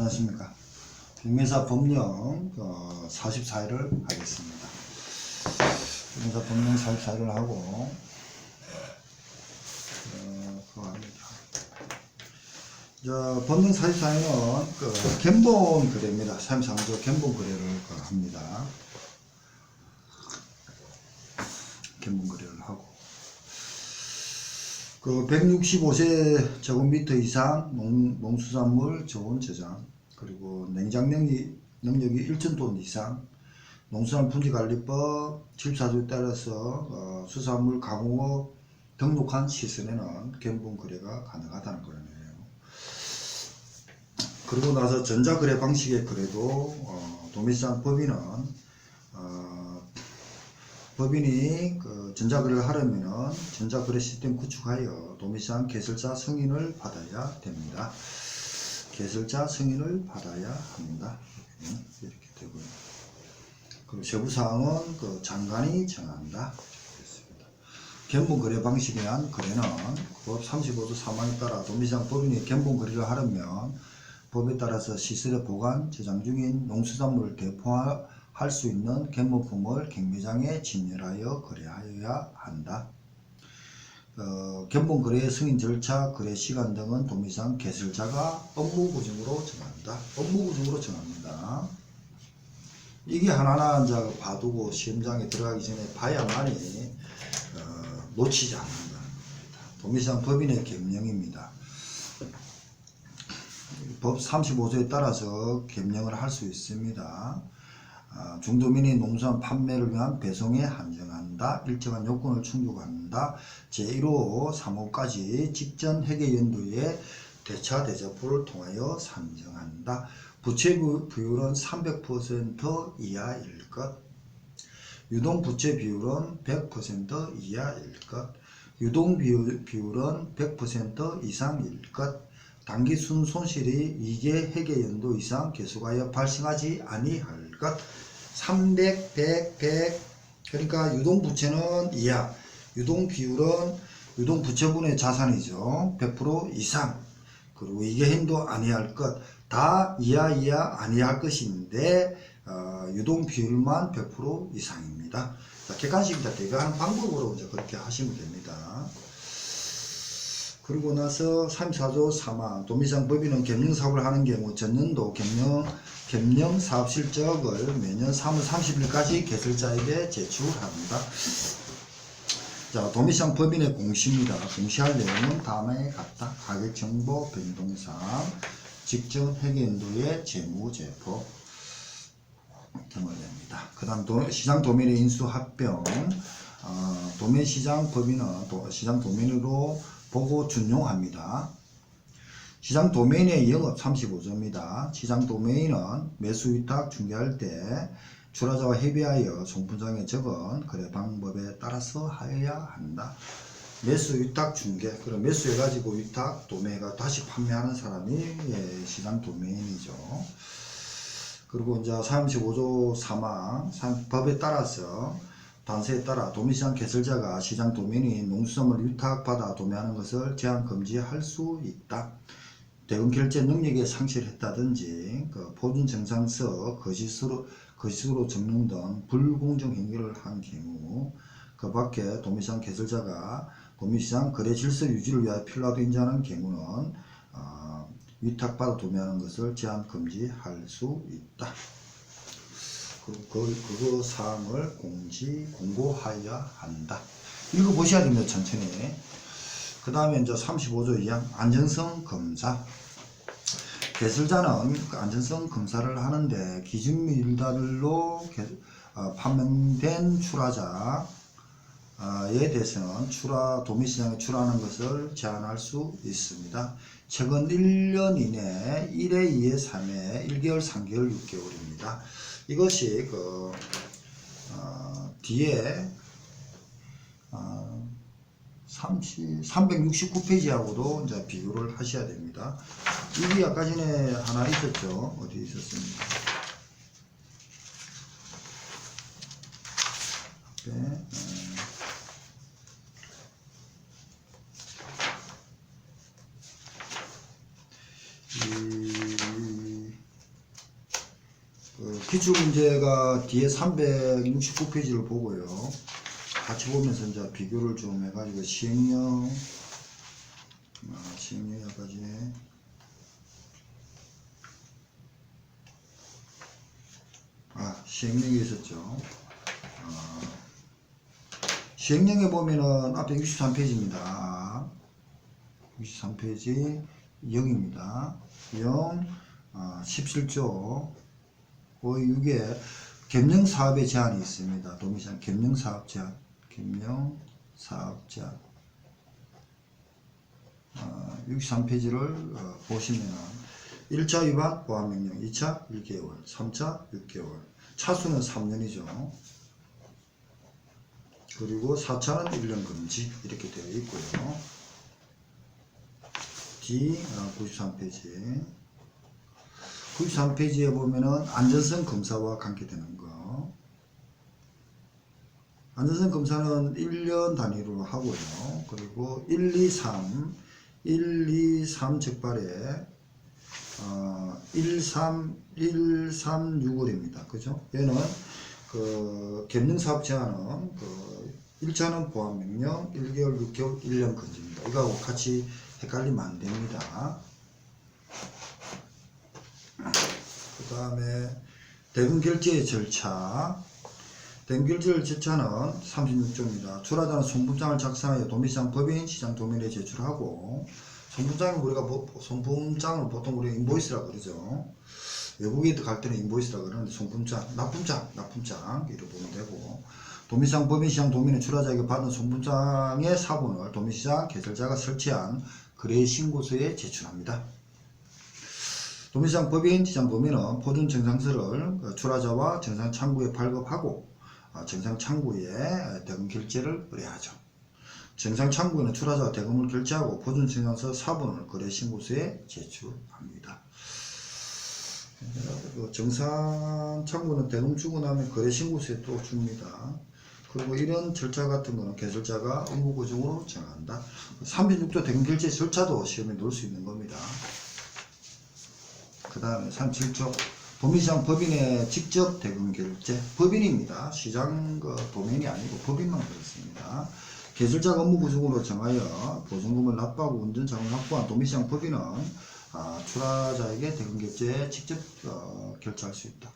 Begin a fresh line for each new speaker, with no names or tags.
안녕하십니까. 백매사 법령 어, 44일을 하겠습니다. 백매사 법령 44일을 하고 어, 그거 합니다. 저 법령 44일은 그 견본 거래입니다. 33조 견본 거래를 그 합니다. 견본 거래를 하고 그 165세 제곱미터 이상 농, 농수산물 저온 저장 그리고 냉장 능력이, 능력이 1천 이상 농수산물 품질관리법 74조에 따라서 어, 수산물 가공업 등록한 시설에는 견본 거래가 가능하다는 거네요. 그리고 나서 전자거래 방식의 거래도 어, 도매시장 법인은 어, 법인이 그 전자거래를 하려면은 전자거래 시스템 구축하여 도매시장 개설자 승인을 받아야 됩니다. 개설자 승인을 받아야 합니다. 네, 이렇게 되고요. 그리고 세부 사항은 그 장관이 정한다. 견본 거래 방식에 의한 거래는 법 35조 3항에 따라 도매시장 법인이 견본 거래를 하려면 법에 따라서 시설에 보관, 저장 중인 농수산물을 대포 할 수 있는 견본품을 경매장에 진열하여 거래하여야 한다. 어, 견본 거래 승인 절차, 거래 시간 등은 도매상 개설자가 업무 구정으로 정한다. 업무 구정으로 정합니다. 이게 하나하나 이제 봐두고 시험장에 들어가기 전에 봐야만이 어, 놓치지 않는다는 겁니다. 도매상 법인의 경영입니다. 법 35조에 따라서 kiểm령을 할 수 있습니다. 아, 중도민이 농수산 판매를 위한 배송에 한정한다. 일정한 요건을 충족한다. 제1호 3호까지 직전 회계 연도에 대차 대자포를 통하여 산정한다. 부채 부- 비율은 300% 이하일 것. 유동 부채 비율은 100% 이하일 것. 유동 비율, 비율은 100% 이상일 것. 단기순 손실이 2개 회계 연도 이상 계속하여 발생하지 아니할 것. 300, 100, 100 그러니까 유동 부채는 이하, 유동 비율은 유동 부채분의 자산이죠. 100% 이상. 그리고 이게 행도 아니할 것. 다 이하 이하 아니할 것인데 어, 유동 비율만 100% 이상입니다. 자, 객관식이다 대비하는 방법으로 이제 그렇게 하시면 됩니다. 그리고 나서 34조 3항 도미상 법인은 겸령 사업을 하는 경우 전년도 겸령 겸령 사업 실적을 매년 3월 30일까지 개설자에게 제출합니다. 자, 도미상 법인의 공시입니다. 공시할 내용은 다음에 같다. 가격 정보 변동상 직전 회계연도의 재무제표 등을 냅니다. 그 다음 도, 시장 도면의 인수 합병 어, 도면 시장 법인은 도, 시장 도면으로 보고 준용합니다. 시장 도메인의 영업 35조입니다. 시장 도메인은 매수 위탁 중개할 때 출하자와 협의하여 송분장에 적은 거래 방법에 따라서 하여야 한다. 매수 위탁 중개, 그럼 매수해가지고 위탁 도매가 다시 판매하는 사람이 예, 시장 도메인이죠. 그리고 이제 35조 3항 법에 따라서 단서에 따라 도매시장 개설자가 시장 도면이 농수산물 위탁받아 도매하는 것을 제한 금지할 수 있다. 대금 결제 능력에 상실을 했다든지 그 보증 정상서 거짓으로 거짓으로 적는 등 불공정 행위를 한 경우 그 밖에 도매시장 개설자가 도매시장 거래 질서 유지를 위하여 필요하다 인정하는 경우는 어, 위탁받아 도매하는 것을 제한 금지할 수 있다. 그, 그, 그거 사항을 공지, 공고하여야 한다. 이거 보셔야 됩니다, 천천히. 그 다음에 이제 35조 2항, 안전성 검사. 개설자는 그 안전성 검사를 하는데 기준 밀달로 개- 어, 판명된 출하자 에 대해서는 출하, 도매시장에 출하하는 것을 제한할 수 있습니다. 최근 1년 이내 1회, 2회, 3회, 1개월, 3개월, 6개월입니다. 이것이 그 어, 뒤에 어, 30, 369페이지하고도 이제 비교를 하셔야 됩니다. 이게 아까 전에 하나 있었죠. 어디 있었습니까? 어, 이 기출문제가 뒤에 369페이지를 보고요. 같이 보면서 이제 비교를 좀 해가지고 시행령, 아, 시행령 여기까지. 아, 시행령이 있었죠. 아, 시행령에 보면은 앞에 63페이지입니다. 63페이지 0입니다. 0, 아, 17조, 거의 6에 겸용 사업의 제한이 있습니다. 도미시장 겸용 사업 제한, 겸용 사업 제한. 어, 63페이지를 어, 보시면 1차 위반 보안명령, 2차 1개월, 3차 6개월, 차수는 3년이죠. 그리고 4차는 1년 금지 이렇게 되어 있고요. D 93페이지 93페이지에 보면은 안전성 검사와 관계되는 거 안전성 검사는 1년 단위로 하고요. 그리고 1, 2, 3 1, 2, 3 적발에 어, 1, 3, 1, 3, 6월입니다. 그죠? 얘는 그 gem능 사업 제한은 그 1차는 보안 명령, 1개월, 6개월, 1년 금지입니다. 이거하고 같이 헷갈리면 안 됩니다. 그 다음에 대금 결제 절차. 결제 절차는 36조입니다. 출하자는 송품장을 작성하여 도매시장 법인 시장 도면에 제출하고 송품장은 우리가 뭐- 송품장을 보통 우리가 인보이스라고 그러죠. 외국에 갈 때는 인보이스라고 그러는데 송품장, 납품장, 납품장 이렇게 보면 되고 도매시장 법인 시장 도면에 출하자에게 받은 송품장의 사본을 도매시장 개설자가 설치한 거래 신고서에 제출합니다. 도매시장 법인 시장 도면은 포준 정상서를 그 출하자와 정상 창구에 발급하고 아, 정상 창구에 대금 결제를 의뢰하죠. 정상 창구에는 출하자가 대금을 결제하고 포준 정상서 사본을 거래 신고서에 제출합니다. 그 정상 창구는 대금 주고 나면 거래 신고서에 또 줍니다. 그리고 이런 절차 같은 거는 개설자가 의무구정으로 정한다. 36조 대금 결제 절차도 시험에 넣을 수 있는 겁니다. 그 다음에 37조 도민시장 법인의 직접 대금 결제 법인입니다. 시장 그 도면이 아니고 법인만 그렇습니다. 개설자가 업무 구조로 정하여 보증금을 납부하고 운전자금을 납부한 도민시장 법인은 아, 출하자에게 대금 결제에 직접 어, 결제할 수 있다.